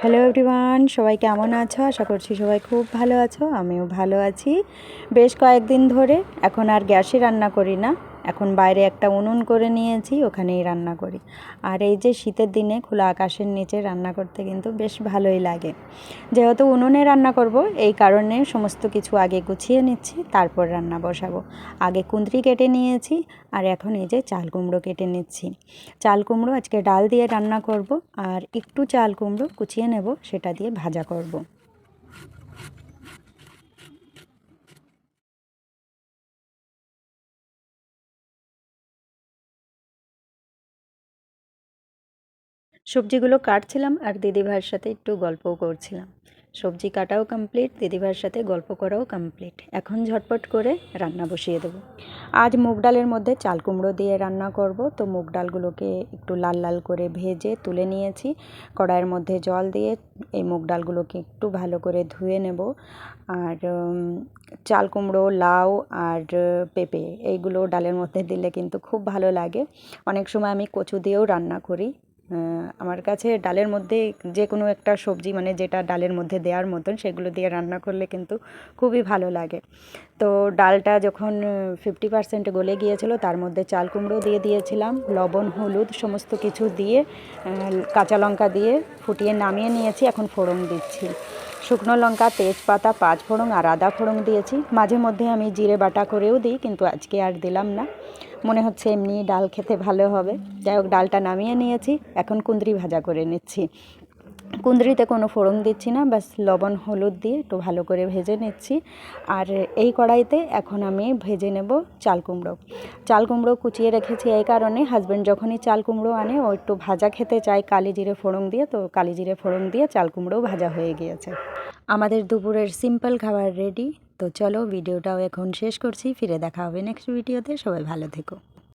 Hello everyone সবাই কেমন আছো? আশা করছি সবাই খুব ভালো আছো। আমিও ভালো আছি। বেশ কয়েকদিন ধরে এখন আর গ্যাসে রান্না করি না। এখন বাইরে একটা উনুন করে নিয়েছি, ওখানেই রান্না করি। আর এই যে শীতের দিনে খোলা আকাশের নিচে রান্না করতে কিন্তু বেশ ভালোই লাগে। যেহেতু উনুনে রান্না করব, এই কারণে সমস্ত কিছু আগে গুছিয়ে নিচ্ছি, তারপর রান্না বসাবো। আগে কুঁদরি কেটে নিয়েছি, আর এখন এই যে চাল কুমড়ো কেটে নিচ্ছি। চাল কুমড়ো আজকে ডাল দিয়ে রান্না করব, আর একটু চাল কুমড়ো কুচিয়ে নেব, সেটা দিয়ে ভাজা করব। সবজিগুলো কাটছিলাম আর দিদিভাইয়ের সাথে একটু গল্পও করছিলাম। সবজি কাটাও কমপ্লিট দিদিভাইয়ের সাথে গল্প করাও কমপ্লিট এখন ঝটপট করে রান্না বসিয়ে দেবো। আজ মুগ ডালের মধ্যে চাল কুমড়ো দিয়ে রান্না করব। তো মুগ ডালগুলোকে একটু লাল লাল করে ভেজে তুলে নিয়েছি। কড়াইয়ের মধ্যে জল দিয়ে এই মুগ ডালগুলোকে একটু ভালো করে ধুয়ে নেব। আর চাল কুমড়ো, লাউ আর পেঁপে, এইগুলো ডালের মধ্যে দিলে কিন্তু খুব ভালো লাগে। অনেক সময় আমি কচু দিয়েও রান্না করি। আমার কাছে ডালের মধ্যে যে কোনো একটা সবজি মানে যেটা ডালের মধ্যে দেওয়ার মতন, সেগুলো দিয়ে রান্না করলে কিন্তু খুবই ভালো লাগে। তো ডালটা যখন ফিফটি পার্সেন্ট গলে গিয়েছিল, তার মধ্যে চাল কুমড়ো দিয়ে দিয়েছিলাম, লবণ, হলুদ, সমস্ত কিছু দিয়ে কাঁচা লঙ্কা দিয়ে ফুটিয়ে নামিয়ে নিয়েছি, এখন ফোড়ন দিচ্ছি। শুকনো লঙ্কা, তেজপাতা, পাঁচ ফোড়ন আর আদা ফোড়ন দিয়েছি। মাঝে মধ্যে আমি জিরে বাটা করেও দিই, কিন্তু আজকে আর দিলাম না। মনে হচ্ছে এমনি ডাল খেতে ভালো হবে। যাই হোক, ডালটা নামিয়ে নিয়েছি। এখন কুঁদরি ভাজা করে নিচ্ছি। কুঁদরিতে কোনো ফোড়ন দিচ্ছি না, ব্যাস লবণ, হলুদ দিয়ে একটু ভালো করে ভেজে নিচ্ছি। আর এই কড়াইতে এখন আমি ভেজে নেব চাল কুমড়ো। চাল কুমড়ো কুচিয়ে রেখেছি এই কারণে হাজব্যান্ড যখনই চাল কুমড়ো আনে, ও একটু ভাজা খেতে চায় কালি জিরে ফোড়ন দিয়ে, তো কালি জিরে ফোড়ন দিয়ে চাল কুমড়ো ভাজা হয়ে গিয়েছে। আমাদের দুপুরের সিম্পল খাবার রেডি তো চলো ভিডিওটাও এখন শেষ করছি, ফিরে দেখা হবে নেক্সট ভিডিওতে সবাই ভালো থেকো।